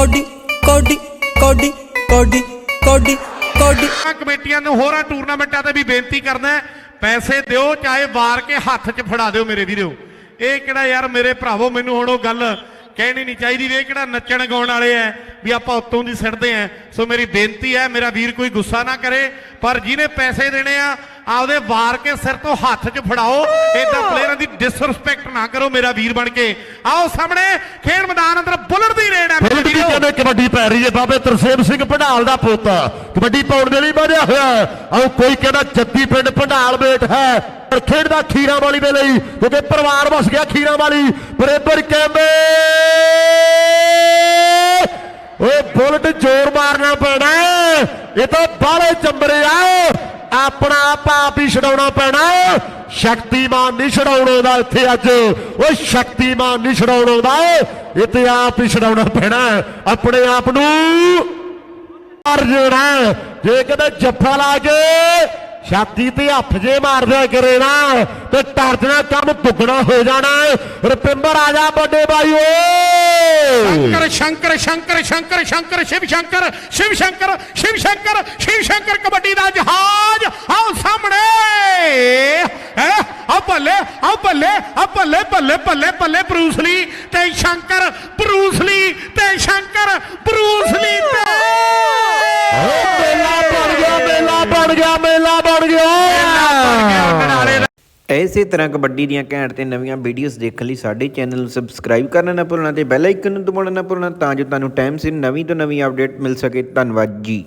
Cody ਕੋਡੀ ਕੋਡੀ ਕੋਡੀ ਕੋਡੀ ਕੋਡੀ। ਕਮੇਟੀਆਂ ਨੂੰ ਹੋਰਾਂ ਟੂਰਨਾਮੈਂਟਾਂ ਤੇ ਵੀ ਬੇਨਤੀ ਕਰਦਾ ਪੈਸੇ ਦਿਓ, ਚਾਹੇ ਵਾਰ ਕੇ ਹੱਥ 'ਚ ਫੜਾ ਦਿਓ ਮੇਰੇ ਵੀਰੋ। ਇਹ ਕਿਹੜਾ ਯਾਰ ਮੇਰੇ ਭਰਾਵੋ, ਮੈਨੂੰ ਹੁਣ ਉਹ ਗੱਲ ਕਹਿਣੀ ਨਹੀਂ ਚਾਹੀਦੀ ਵੀ ਇਹ ਕਿਹੜਾ ਨੱਚਣ ਗਾਉਣ ਵਾਲੇ ਐ, ਵੀ ਆਪਾਂ ਉੱਤੋਂ ਦੀ ਸਿੱਟਦੇ ਐ। ਸੋ ਮੇਰੀ ਬੇਨਤੀ ਹੈ ਮੇਰਾ ਵੀਰ ਕੋਈ ਗੁੱਸਾ ਨਾ ਕਰੇ, ਪਰ ਜਿਹਨੇ ਪੈਸੇ ਦੇਣੇ ਆ ਆਪਦੇ ਵਾਰ ਕੇ ਸਿਰ ਤੋਂ ਹੱਥ 'ਚ ਫੜਾਓ। ਏਦਾਂ ਪਲੇਅਰਾਂ ਦੀ ਡਿਸਰੈਸਪੈਕਟ ਨਾ ਕਰੋ ਮੇਰਾ ਵੀਰ ਬਣ ਕੇ। ਆਓ ਸਾਹਮਣੇ ਖੇਡ ਮੈਦਾਨ ਅੰਦਰ ਬੁੱਲਰ ਦੀ ਰੇਡ ਹੈ ਬੁਲਟ ਦੀ ਕਹਿੰਦੇ ਕਬੱਡੀ ਪੈ ਰਹੀ ਹੈ ਬਾਬੇ ਤਰਸੇਮ ਸਿੰਘ ਭੰਡਾਲ ਦਾ ਪੋਤਾ। ਕਬੱਡੀ ਪਾਉਣ ਦੇ ਲਈ ਵਧਿਆ ਹੋਇਆ। ਆਓ ਕੋਈ ਕਹਿੰਦਾ ਜੱਦੀ ਪਿੰਡ ਭੰਡਾਲ ਬੇਟ ਹੈ। ਪਰ ਖੇਡਦਾ ਖੀਰਾਂ ਵਾਲੀ ਦੇ ਲਈ ਕਿਉਂਕਿ ਪਰਿਵਾਰ ਵਸ ਗਿਆ ਖੀਰਾਂ ਵਾਲੀ। ਬਰੇਬਰ ਕਹਿੰਦੇ ਓਏ ਬੁਲਟ ਜ਼ੋਰ ਮਾਰਨਾ ਪੈਣਾ। ਇਹ ਤਾਂ ਬਾਹਲੇ ਚੰਬਰੇ ਆ। ਆਪਣਾ ਆਪ ਹੀ ਛਡਾਉਣਾ ਪੈਣਾ ਸ਼ਕਤੀਮਾਨ ਨਹੀਂ ਛਡਾਉਣਾ ਦਾ ਇੱਥੇ ਅੱਜ। ਓਏ, ਸ਼ਕਤੀਮਾਨ ਨਹੀਂ ਛਡਾਉਣਾ ਦਾ ਇਹ ਤੇ ਆਪ ਹੀ ਛਡਾਉਣਾ ਪੈਣਾ ਆਪਣੇ ਆਪ ਨੂੰ ਮਾਰ ਜੇ ਕਦੇ ਜੱਫਾ ਲਾ ਕੇ ਛਾਤੀ ਤੇ ਹੱਥ ਜੇ ਮਾਰ ਕਰੇ ਨਾ, ਤੇ ਟਰਜਣਾ ਕੰਮ ਦੁੱਗਣਾ ਹੋ ਜਾਣਾ ਰਪਿੰਬਰ ਆ ਜਾ ਵੱਡੇ ਬਾਈ ਓ ਸ਼ੰਕਰ ਸ਼ੰਕਰ ਸ਼ੰਕਰ ਸ਼ੰਕਰ ਸ਼ੰਕਰ, ਸ਼ਿਵ ਸ਼ੰਕਰ ਸ਼ਿਵ ਸ਼ੰਕਰ ਸ਼ਿਵ ਸ਼ੰਕਰ ਸ਼ਿਵ ਸ਼ੰਕਰ ਕਬੱਡੀ ਦਾ ਜਹਾਜ਼ ਆਓ ਸਾਹਮਣੇ ਹੈ ਆ ਬੱਲੇ ਆ ਬੱਲੇ ਆ ਬੱਲੇ ਬੱਲੇ ਬੱਲੇ ਬੱਲੇ ਬਰੂਸਲੀ ਤੇ ਸ਼ੰਕਰ ਬਰੂਸਲੀ ਤੇ ਸ਼ੰਕਰ ਬਰੂਸਲੀ ਤੇ। ਮੇਲਾ ਬਣ ਗਿਆ ਮੇਲਾ ਬਣ ਗਿਆ ਮੇਲਾ ਬਣ ਗਿਆ। ਇਸੇ ਤਰ੍ਹਾਂ ਕਬੱਡੀ ਦੀਆਂ ਘੈਂਟ ਤੇ ਨਵੀਆਂ ਵੀਡੀਓਜ਼ ਦੇਖਣ ਲਈ ਸਾਡੇ ਚੈਨਲ ਨੂੰ ਸਬਸਕ੍ਰਾਈਬ ਕਰਨਾ ਨਾ ਭੁੱਲਣਾ ਤੇ ਬੈਲ ਆਈਕਨ ਨੂੰ ਦਬਾਉਣਾ ਨਾ ਭੁੱਲਣਾ ਤਾਂ ਜੋ ਤੁਹਾਨੂੰ ਟਾਈਮ ਸਿਰ ਨਵੀਂ ਤੋਂ ਨਵੀਂ ਅਪਡੇਟ ਮਿਲ ਸਕੇ। ਧੰਨਵਾਦ ਜੀ।